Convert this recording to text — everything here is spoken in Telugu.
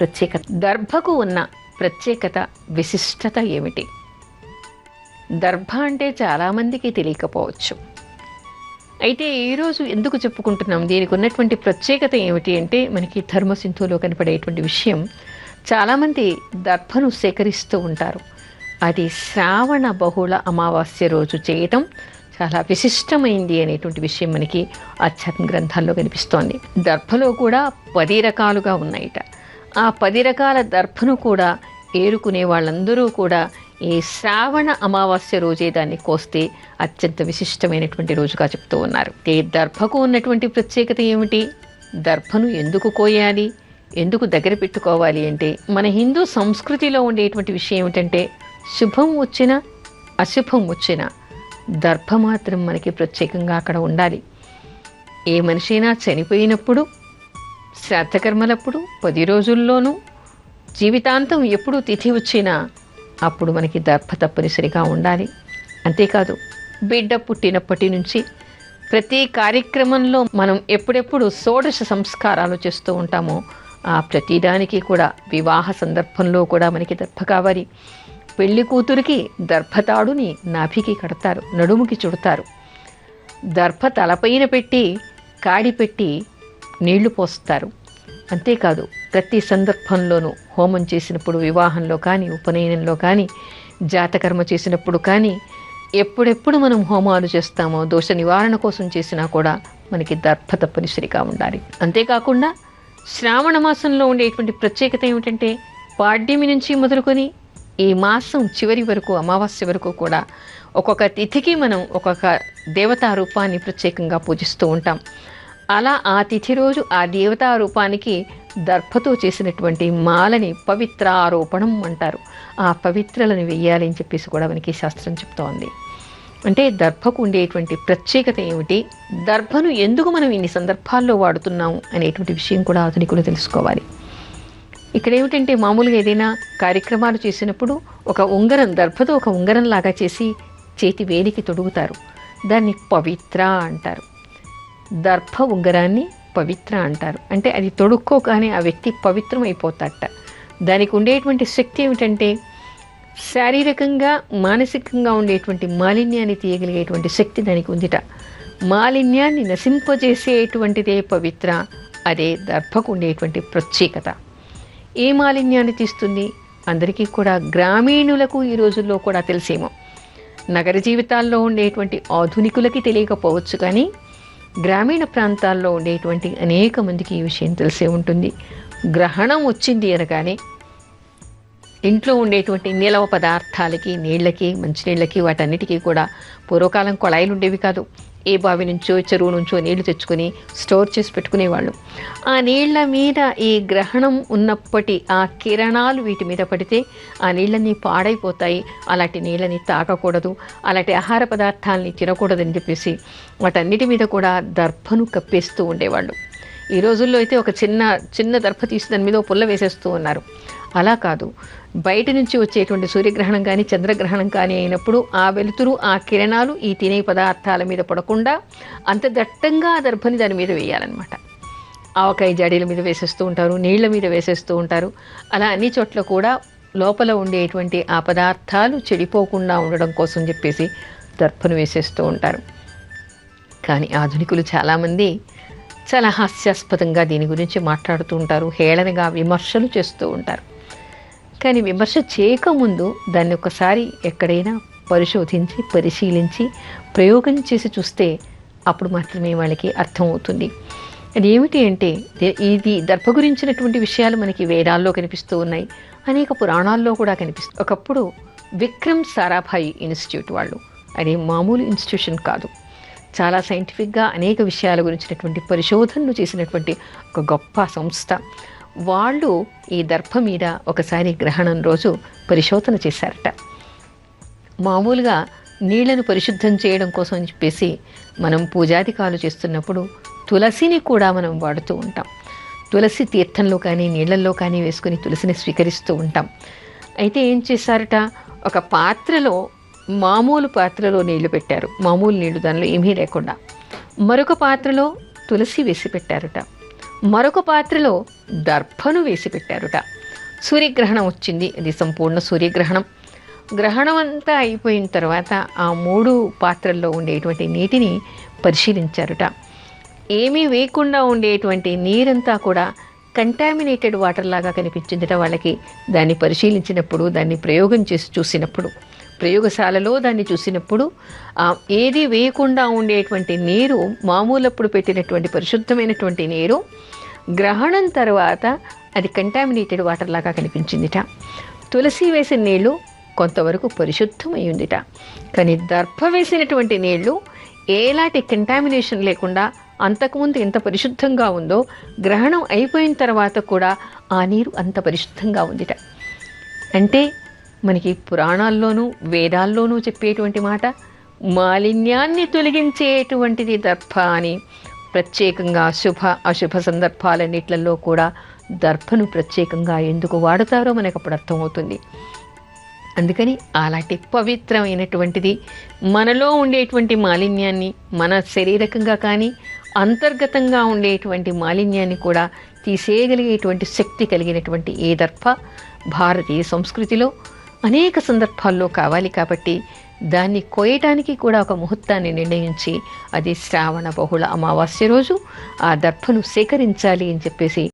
ప్రత్యేకత దర్భకు ఉన్న ప్రత్యేకత విశిష్టత ఏమిటి? దర్భ అంటే చాలామందికి తెలియకపోవచ్చు. అయితే ఈరోజు ఎందుకు చెప్పుకుంటున్నాం? దీనికి ఉన్నటువంటి ప్రత్యేకత ఏమిటి అంటే మనకి ధర్మసింధులో కనపడేటువంటి విషయం చాలామంది దర్భను సేకరిస్తూ ఉంటారు. అది శ్రావణ బహుళ అమావాస్య రోజు చేయటం చాలా విశిష్టమైంది అనేటువంటి విషయం మనకి ఆధ్యాత్మిక గ్రంథాల్లో కనిపిస్తోంది. దర్భలో కూడా పది రకాలుగా ఉన్నాయిట. ఆ పది రకాల దర్భను కూడా ఏరుకునే వాళ్ళందరూ కూడా ఈ శ్రావణ అమావాస్య రోజే దాన్ని కోస్తే అత్యంత విశిష్టమైనటువంటి రోజుగా చెప్తూ ఉన్నారు. ఈ దర్భకు ఉన్నటువంటి ప్రత్యేకత ఏమిటి? దర్భను ఎందుకు కోయాలి? ఎందుకు దగ్గర పెట్టుకోవాలి అంటే మన హిందూ సంస్కృతిలో ఉండేటువంటి విషయం ఏమిటంటే శుభం వచ్చినా అశుభం వచ్చినా దర్భ మాత్రం మనకి ప్రత్యేకంగా అక్కడ ఉండాలి. ఏ మనిషి అయినా చనిపోయినప్పుడు శ్రాద్ధకర్మలప్పుడు పది రోజుల్లోనూ జీవితాంతం ఎప్పుడు తిథి వచ్చినా అప్పుడు మనకి దర్భ తప్పనిసరిగా ఉండాలి. అంతేకాదు బిడ్డ పుట్టినప్పటి నుంచి ప్రతి కార్యక్రమంలో మనం ఎప్పుడెప్పుడు షోడశ సంస్కారాలు చేస్తూ ఉంటామో ఆ ప్రతిదానికి కూడా వివాహ సందర్భంలో కూడా మనకి దర్భ కావాలి. పెళ్ళి కూతురికి దర్భతాడుని నాభికి కడతారు నడుముకి చుడతారు. దర్భ తలపైన పెట్టి కాడి పెట్టి నీళ్ళు పోస్తారు. అంతేకాదు ప్రతి సందర్భంలోనూ హోమం చేసినప్పుడు వివాహంలో కానీ ఉపనయనంలో కానీ జాతకర్మ చేసినప్పుడు కానీ ఎప్పుడెప్పుడు మనం హోమాలు చేస్తామో దోష నివారణ కోసం చేసినా కూడా మనకి దర్భ తప్పనిసరిగా ఉండాలి. అంతేకాకుండా శ్రావణ మాసంలో ఉండేటువంటి ప్రత్యేకత ఏమిటంటే పాడ్యమి నుంచి మొదలుకొని ఈ మాసం చివరి వరకు అమావాస్య వరకు కూడా ఒక్కొక్క తిథికి మనం ఒక్కొక్క దేవతా రూపాన్ని ప్రత్యేకంగా పూజిస్తూ ఉంటాం. అలా ఆ తిథి రోజు ఆ దేవతా రూపానికి దర్భతో చేసినటువంటి మాలని పవిత్రారోపణం అంటారు. ఆ పవిత్రలను వెయ్యాలి అని చెప్పేసి కూడా మనకి శాస్త్రం చెప్తోంది. అంటే దర్భకు ఉండేటువంటి ప్రత్యేకత ఏమిటి? దర్భను ఎందుకు మనం ఇన్ని సందర్భాల్లో వాడుతున్నాము అనేటువంటి విషయం కూడా ఆధునికులు తెలుసుకోవాలి. ఇక్కడ ఏమిటంటే మామూలుగా ఏదైనా కార్యక్రమాలు చేసినప్పుడు ఒక ఉంగరం దర్భతో ఒక ఉంగరం లాగా చేసి చేతి వేలికి తొడుగుతారు. దాన్ని పవిత్ర అంటారు. దర్భ ఉంగరాన్ని పవిత్ర అంటారు. అంటే అది తొడుక్కోగానే ఆ వ్యక్తి పవిత్రం పవిత్రమైపోతాడట దానికి ఉండేటువంటి శక్తి ఏమిటంటే శారీరకంగా మానసికంగా ఉండేటువంటి మాలిన్యాన్ని తీయగలిగేటువంటి శక్తి దానికి ఉందిట. మాలిన్యాన్ని నశింపజేసేటువంటిదే పవిత్ర అదే దర్భకు ఉండేటువంటి ప్రత్యేకత. ఏ మాలిన్యాన్ని తీస్తుంది? అందరికీ కూడా గ్రామీణులకు ఈ రోజుల్లో కూడా తెలిసేమో. నగర జీవితాల్లో ఉండేటువంటి ఆధునికులకి తెలియకపోవచ్చు కానీ గ్రామీణ ప్రాంతాల్లో ఉండేటువంటి అనేక మందికి ఈ విషయం తెలిసే ఉంటుంది. గ్రహణం వచ్చింది అనగానే ఇంట్లో ఉండేటువంటి నిలవ పదార్థాలకి నీళ్ళకి మంచినీళ్ళకి వాటన్నిటికీ కూడా పూర్వకాలం కొళాయిలు ఉండేవి కాదు. ఏ బావి నుంచో చెరువు నుంచో నీళ్ళు తెచ్చుకొని స్టోర్ చేసి పెట్టుకునేవాళ్ళు. ఆ నీళ్ళ మీద ఈ గ్రహణం ఉన్నప్పటి ఆ కిరణాలు వీటి మీద పడితే ఆ నీళ్ళని పాడైపోతాయి. అలాంటి నీళ్ళని తాగకూడదు. అలాంటి ఆహార పదార్థాలని తినకూడదని చెప్పేసి వాటన్నిటి మీద కూడా దర్భను కప్పేస్తూ ఉండేవాళ్ళు. ఈ రోజుల్లో అయితే ఒక చిన్న చిన్న దర్భ తీసి దాని మీద పుల్ల వేసేస్తూ ఉన్నారు. అలా కాదు. బయట నుంచి వచ్చేటువంటి సూర్యగ్రహణం కానీ చంద్రగ్రహణం కానీ అయినప్పుడు ఆ వెలుతురు ఆ కిరణాలు ఈ తినే పదార్థాల మీద పడకుండా అంత దట్టంగా ఆ దర్భని దాని మీద వేయాలన్నమాట. ఆవకాయ జాడీల మీద వేసేస్తూ ఉంటారు నీళ్ళ మీద వేసేస్తూ ఉంటారు. అలా అన్ని చోట్ల కూడా లోపల ఉండేటువంటి ఆ పదార్థాలు చెడిపోకుండా ఉండడం కోసం చెప్పేసి దర్భను వేసేస్తూ ఉంటారు. కానీ ఆధునికులు చాలామంది చాలా హాస్యాస్పదంగా దీని గురించి మాట్లాడుతూ ఉంటారు హేళనగా విమర్శలు చేస్తూ ఉంటారు. కానీ విమర్శ చేయకముందు దాన్ని ఒకసారి ఎక్కడైనా పరిశోధించి పరిశీలించి ప్రయోగం చేసి చూస్తే అప్పుడు మాత్రమే వాళ్ళకి అర్థమవుతుంది. అది ఏమిటి అంటే ఇది దర్భ గురించినటువంటి విషయాలు మనకి వేదాల్లో కనిపిస్తూ ఉన్నాయి. అనేక పురాణాల్లో కూడా కనిపిస్తుంది ఒకప్పుడు విక్రమ్ సారాభాయి ఇన్స్టిట్యూట్ వాళ్ళు. అది మామూలు ఇన్స్టిట్యూషన్ కాదు. చాలా సైంటిఫిక్గా అనేక విషయాల గురించినటువంటి పరిశోధనలు చేసినటువంటి ఒక గొప్ప సంస్థ. వాళ్ళు ఈ దర్భ మీద ఒకసారి గ్రహణం రోజు పరిశోధన చేశారట. మామూలుగా నీళ్ళను పరిశుద్ధం చేయడం కోసం అని చెప్పేసి మనం పూజాధికాలు చేస్తున్నప్పుడు తులసిని కూడా మనం వాడుతూ ఉంటాం. తులసి తీర్థంలో కానీ నీళ్ళల్లో కానీ వేసుకుని తులసిని స్వీకరిస్తూ ఉంటాం. అయితే ఏం చేశారట? ఒక పాత్రలో మామూలు పాత్రలో నీళ్ళు పెట్టారు. మామూలు నీళ్ళు దానిలో ఏమీ లేకుండా. మరొక పాత్రలో తులసి వేసి పెట్టారుట. మరొక పాత్రలో దర్భను వేసి పెట్టారుట. సూర్యగ్రహణం వచ్చింది. అది సంపూర్ణ సూర్యగ్రహణం. గ్రహణం అంతా అయిపోయిన తర్వాత ఆ మూడు పాత్రల్లో ఉండేటువంటి నీటిని పరిశీలించారుట. ఏమీ వేయకుండా ఉండేటువంటి నీరంతా కూడా కంటామినేటెడ్ వాటర్ లాగా కనిపించిందిట వాళ్ళకి. దాన్ని పరిశీలించినప్పుడు దాన్ని ప్రయోగం చేసి చూసినప్పుడు. ప్రయోగశాలలో దాన్ని చూసినప్పుడు ఏది వేయకుండా ఉండేటువంటి నీరు మామూలప్పుడు పెట్టినటువంటి పరిశుద్ధమైనటువంటి నీరు గ్రహణం తర్వాత అది కంటామినేటెడ్ వాటర్ లాగా కనిపించిందిట. తులసి వేసిన నీళ్ళు కొంతవరకు పరిశుద్ధమై ఉందిట కానీ దర్భ వేసినటువంటి నీళ్ళు ఎలాంటి కంటామినేషన్ లేకుండా అంతకుముందు ఎంత పరిశుద్ధంగా ఉందో గ్రహణం అయిపోయిన తర్వాత కూడా ఆ నీరు అంత పరిశుద్ధంగా ఉందిట. అంటే మనకి పురాణాల్లోనూ వేదాల్లోనూ చెప్పేటువంటి మాట మాలిన్యాన్ని తొలగించేటువంటిది దర్భ అని. ప్రత్యేకంగా శుభ అశుభ సందర్భాలన్నిట్లలో కూడా దర్భను ప్రత్యేకంగా ఎందుకు వాడతారో మనకు అప్పుడు అర్థమవుతుంది. అందుకని అలాంటి పవిత్రమైనటువంటిది మనలో ఉండేటువంటి మాలిన్యాన్ని మన శరీరకంగా కానీ అంతర్గతంగా ఉండేటువంటి మాలిన్యాన్ని కూడా తీసేయగలిగేటువంటి శక్తి కలిగినటువంటి ఏ దర్భ? భారతీయ సంస్కృతిలో అనేక సందర్భాల్లో కావాలి కాబట్టి దాన్ని కోయటానికి కూడా ఒక ముహూర్తాన్ని నిర్ణయించి అది శ్రావణ బహుళ అమావాస్య రోజు ఆ దర్భను సేకరించాలి అని చెప్పేసి